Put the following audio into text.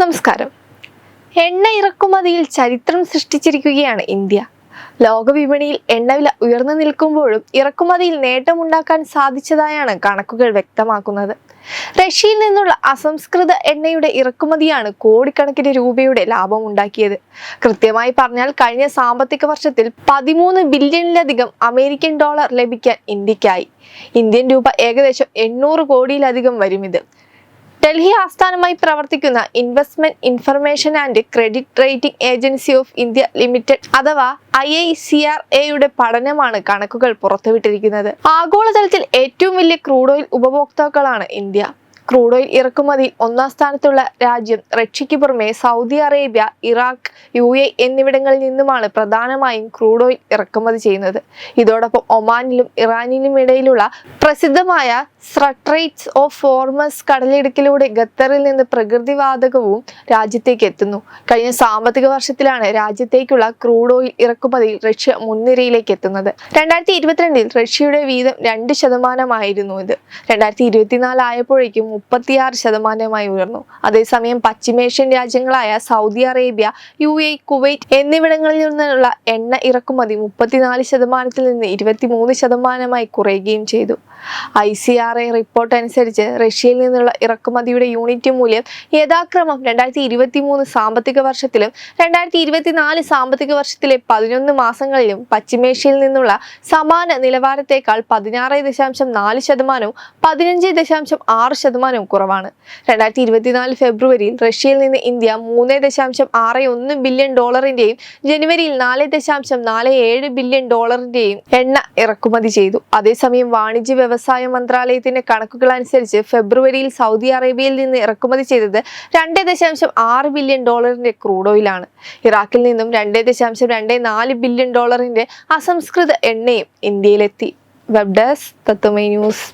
നമസ്കാരം. എണ്ണ ഇറക്കുമതിയിൽ ചരിത്രം സൃഷ്ടിച്ചിരിക്കുകയാണ് ഇന്ത്യ. ലോകവിപണിയിൽ എണ്ണവില ഉയർന്നു നിൽക്കുമ്പോഴും ഇറക്കുമതിയിൽ നേട്ടമുണ്ടാക്കാൻ സാധിച്ചതായാണ് കണക്കുകൾ വ്യക്തമാക്കുന്നത്. റഷ്യയിൽ നിന്നുള്ള അസംസ്കൃത എണ്ണയുടെ ഇറക്കുമതിയാണ് കോടിക്കണക്കിന് രൂപയുടെ ലാഭം ഉണ്ടാക്കിയത്. കൃത്യമായി പറഞ്ഞാൽ കഴിഞ്ഞ സാമ്പത്തിക വർഷത്തിൽ പതിമൂന്ന് ബില്യണിലധികം അമേരിക്കൻ ഡോളർ ലഭിക്കാൻ ഇന്ത്യക്കായി. ഇന്ത്യൻ രൂപ ഏകദേശം എണ്ണൂറ് കോടിയിലധികം വരും ഇത്. ഡൽഹി ആസ്ഥാനമായി പ്രവർത്തിക്കുന്ന investment information and credit rating agency of India limited അഥവാ ഐ ഐ സി ആർ എയുടെ പഠനമാണ് കണക്കുകൾ പുറത്തുവിട്ടിരിക്കുന്നത്. ആഗോളതലത്തിൽ ഏറ്റവും വലിയ ക്രൂഡ് ഓയിൽ ഉപഭോക്താക്കളാണ് ഇന്ത്യ. ക്രൂഡ് ഓയിൽ ഇറക്കുമതിയിൽ ഒന്നാം സ്ഥാനത്തുള്ള രാജ്യം റഷ്യയ്ക്ക് പുറമെ Saudi Arabia Iraq U A എന്നിവിടങ്ങളിൽ നിന്നുമാണ് പ്രധാനമായും ക്രൂഡ് ഓയിൽ ഇറക്കുമതി ചെയ്യുന്നത്. ഇതോടൊപ്പം ഒമാനിലും ഇറാനിലും ഇടയിലുള്ള പ്രസിദ്ധമായ സ്ട്രട്രേറ്റ്സ് ഓഫ് ഫോർമസ് കടലിടുക്കിലൂടെ ഖത്തറിൽ നിന്ന് പ്രകൃതിവാതകവും രാജ്യത്തേക്ക് എത്തുന്നു. കഴിഞ്ഞ സാമ്പത്തിക വർഷത്തിലാണ് രാജ്യത്തേക്കുള്ള ക്രൂഡ് ഓയിൽ ഇറക്കുമതിയിൽ റഷ്യ മുൻനിരയിലേക്ക് എത്തുന്നത്. രണ്ടായിരത്തി ഇരുപത്തിരണ്ടിൽ റഷ്യയുടെ വീതം രണ്ട് ശതമാനമായിരുന്നു ഇത്. രണ്ടായിരത്തി ഇരുപത്തിനാല് ആയപ്പോഴേക്കും മുപ്പത്തിയാറ് ശതമാനമായി ഉയർന്നു. അതേസമയം പശ്ചിമേഷ്യൻ രാജ്യങ്ങളായ Saudi Arabia U A Kuwait എന്നിവിടങ്ങളിൽ നിന്നുള്ള എണ്ണ ഇറക്കുമതി മുപ്പത്തിനാല് ശതമാനത്തിൽ നിന്ന് ഇരുപത്തിമൂന്ന് ശതമാനമായി കുറയുകയും ചെയ്തു. I C R I report അനുസരിച്ച് റഷ്യയിൽ നിന്നുള്ള ഇറക്കുമതിയുടെ യൂണിറ്റ് മൂല്യം യഥാക്രമം രണ്ടായിരത്തി ഇരുപത്തി മൂന്ന് സാമ്പത്തിക വർഷത്തിലും രണ്ടായിരത്തി ഇരുപത്തിനാല് സാമ്പത്തിക വർഷത്തിലെ പതിനൊന്ന് മാസങ്ങളിലും പശ്ചിമേഷ്യയിൽ നിന്നുള്ള സമാന നിലവാരത്തേക്കാൾ പതിനാറ് ദശാംശം നാല് ശതമാനവും പതിനഞ്ച് ദശാംശം ആറ് ശതമാനവും കുറവാണ്. രണ്ടായിരത്തി ഇരുപത്തിനാല് ഫെബ്രുവരിയിൽ റഷ്യയിൽ നിന്ന് ഇന്ത്യ മൂന്ന് ദശാംശം ആറ് ഒന്ന് ബില്യൺ ഡോളറിന്റെയും ജനുവരിയിൽ നാല് ദശാംശം നാല് ഏഴ് ബില്യൺ ഡോളറിന്റെയും എണ്ണ ഇറക്കുമതി ചെയ്തു. അതേസമയം വാണിജ്യ വ്യവസായ മന്ത്രാലയത്തിന്റെ കണക്കുകൾ അനുസരിച്ച് ഫെബ്രുവരിയിൽ സൗദി അറേബ്യയിൽ നിന്ന് ഇറക്കുമതി ചെയ്തത് രണ്ട് ദശാംശം ആറ് ബില്യൺ ഡോളറിന്റെ ക്രൂഡ് ഓയിലാണ്. ഇറാഖിൽ നിന്നും രണ്ട് ദശാംശം രണ്ട് നാല് ബില്യൺ ഡോളറിന്റെ അസംസ്കൃത എണ്ണയും ഇന്ത്യയിലെത്തി. Web desk Tatwamayi news.